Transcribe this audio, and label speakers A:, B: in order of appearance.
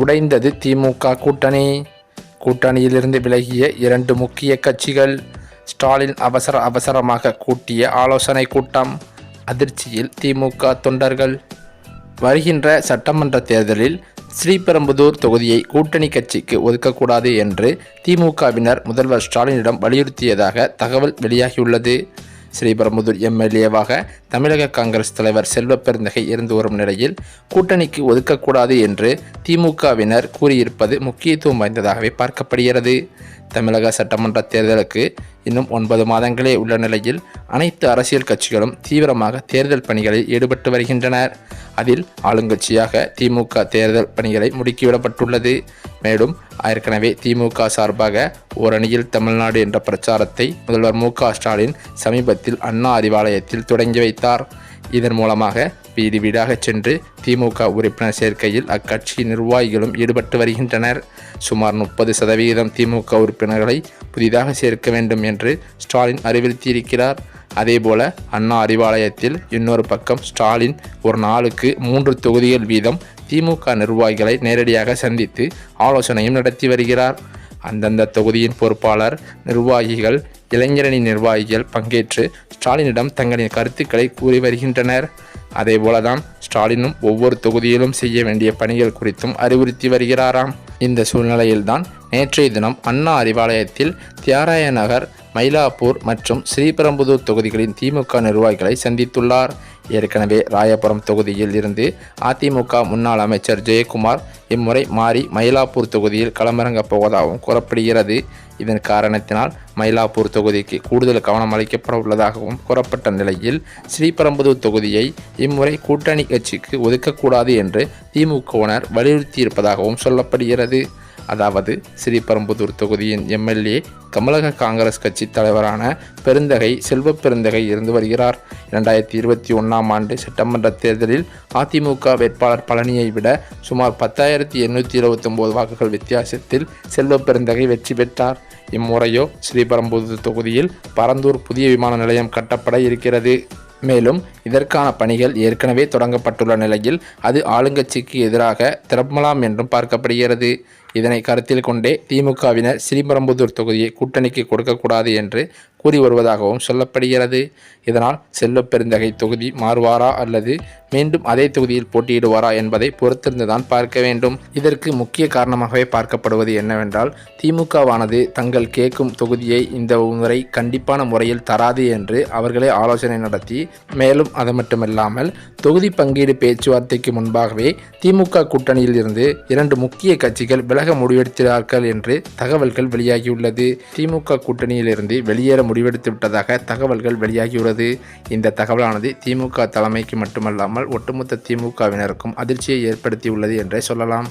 A: உடைந்தது திமுக கூட்டணி கூட்டணியிலிருந்து விலகிய இரண்டு முக்கிய கட்சிகள் ஸ்டாலின் அவசர அவசரமாக கூட்டிய ஆலோசனை கூட்டம் அதிர்ச்சியில் திமுக தொண்டர்கள் வருகின்ற சட்டமன்ற தேர்தலில் ஸ்ரீபெரும்புதூர் தொகுதியை கூட்டணி கட்சிக்கு ஒதுக்கக்கூடாது என்று திமுகவினர் முதல்வர் ஸ்டாலினிடம் வலியுறுத்தியதாக தகவல் வெளியாகியுள்ளது ஸ்ரீபரமுதூர் எம்எல்ஏவாக தமிழக காங்கிரஸ் தலைவர் செல்வ பெருந்தகை இருந்து வரும் நிலையில் கூட்டணிக்கு ஒதுக்கக்கூடாது என்று திமுகவினர் கூறியிருப்பது முக்கியத்துவம் வாய்ந்ததாகவே பார்க்கப்படுகிறது தமிழக சட்டமன்ற தேர்தலுக்கு இன்னும் ஒன்பது மாதங்களே உள்ள நிலையில் அனைத்து அரசியல் கட்சிகளும் தீவிரமாக தேர்தல் பணிகளில் ஈடுபட்டு வருகின்றனர் அதில் ஆளுங்கட்சியாக திமுக தேர்தல் பணிகளை முடுக்கிவிடப்பட்டுள்ளது மேலும் ஏற்கனவே திமுக சார்பாக ஓரணியில் தமிழ்நாடு என்ற பிரச்சாரத்தை முதல்வர் மு ஸ்டாலின் சமீபத்தில் அண்ணா அறிவாலயத்தில் தொடங்கி வைத்தார் இதன் மூலமாக வீதி வீடாக சென்று திமுக உறுப்பினர் சேர்க்கையில் அக்கட்சி நிர்வாகிகளும் ஈடுபட்டு வருகின்றனர் சுமார் முப்பது சதவிகிதம் திமுக உறுப்பினர்களை புதிதாக சேர்க்க வேண்டும் என்று ஸ்டாலின் அறிவுறுத்தியிருக்கிறார் அதேபோல அண்ணா அறிவாலயத்தில் இன்னொரு பக்கம் ஸ்டாலின் ஒரு நாளுக்கு மூன்று தொகுதிகள் வீதம் திமுக நிர்வாகிகளை நேரடியாக சந்தித்து ஆலோசனையும் நடத்தி வருகிறார் அந்தந்த தொகுதியின் பொறுப்பாளர் நிர்வாகிகள் இளைஞரணி நிர்வாகிகள் பங்கேற்று ஸ்டாலினிடம் தங்களின் கருத்துக்களை கூறி வருகின்றனர் அதேபோலதான் ஸ்டாலினும் ஒவ்வொரு தொகுதியிலும் செய்ய வேண்டிய பணிகள் குறித்தும் அறிவுறுத்தி வருகிறாராம் இந்த சூழ்நிலையில்தான் நேற்றைய தினம் அண்ணா அறிவாலயத்தில் தியாராய நகர் மயிலாப்பூர் மற்றும் ஸ்ரீபெரும்புதூர் தொகுதிகளின் திமுக நிர்வாகிகளை சந்தித்துள்ளார் ஏற்கனவே ராயபுரம் தொகுதியில் இருந்து அதிமுக முன்னாள் அமைச்சர் ஜெயக்குமார் இம்முறை மாறி மயிலாப்பூர் தொகுதியில் களமிறங்கப் போவதாகவும் கூறப்படுகிறது இதன் காரணத்தினால் மயிலாப்பூர் தொகுதிக்கு கூடுதல் கவனம் அளிக்கப்பட உள்ளதாகவும் கூறப்பட்ட நிலையில் ஸ்ரீபெரும்புதூர் தொகுதியை இம்முறை கூட்டணி கட்சிக்கு ஒதுக்கக்கூடாது என்று திமுகவினர் வலியுறுத்தியிருப்பதாகவும் சொல்லப்படுகிறது அதாவது ஸ்ரீபெரும்புதூர் தொகுதியின் எம்எல்ஏ தமிழக காங்கிரஸ் கட்சி தலைவரான பெருந்தகை செல்வ பெருந்தகை இருந்து வருகிறார் இரண்டாயிரத்தி இருபத்தி ஒன்றாம் ஆண்டு செப்டம்பர் தேர்தலில் அதிமுக வேட்பாளர் பழனியை விட சுமார் பத்தாயிரத்தி எண்ணூற்றி இருபத்தொம்போது வாக்குகள் வித்தியாசத்தில் செல்வ பெருந்தகை வெற்றி பெற்றார் இம்முறையோ ஸ்ரீபெரும்புதூர் தொகுதியில் பரந்தூர் புதிய விமான நிலையம் கட்டப்பட இருக்கிறது மேலும் இதற்கான பணிகள் ஏற்கனவே தொடங்கப்பட்டுள்ள நிலையில் அது ஆளுங்கட்சிக்கு எதிராக திறம்பலாம் என்றும் பார்க்கப்படுகிறது இதனை கருத்தில் கொண்டே திமுகவினர் ஸ்ரீபரம்புதூர் தொகுதியை கூட்டணிக்கு கொடுக்கக்கூடாது என்று கூறி வருவதாகவும் சொல்லப்படுகிறது இதனால் செல்லப்பெருந்தகை பெருந்தகை தொகுதி மாறுவாரா அல்லது மீண்டும் அதே தொகுதியில் போட்டியிடுவாரா என்பதை பொறுத்திருந்துதான் பார்க்க வேண்டும் இதற்கு முக்கிய காரணமாகவே பார்க்கப்படுவது என்னவென்றால் திமுகவானது தங்கள் கேட்கும் தொகுதியை இந்த முறை கண்டிப்பான முறையில் தராது என்று அவர்களே ஆலோசனை நடத்தி மேலும் அது மட்டுமல்லாமல் தொகுதி பங்கீடு பேச்சுவார்த்தைக்கு முன்பாகவே திமுக கூட்டணியில் இருந்து இரண்டு முக்கிய கட்சிகள் விலக முடிவெடுத்தார்கள் என்று தகவல்கள் வெளியாகியுள்ளது திமுக கூட்டணியிலிருந்து வெளியேற முடிவெடுத்து விட்டதாக தகவல்கள் வெளியாகியுள்ளது இந்த தகவலானது திமுக தலைமைக்கு மட்டுமல்லாமல் ஒட்டுமொத்த திமுகவினருக்கும் அதிர்ச்சியை ஏற்படுத்தியுள்ளது என்றே சொல்லலாம்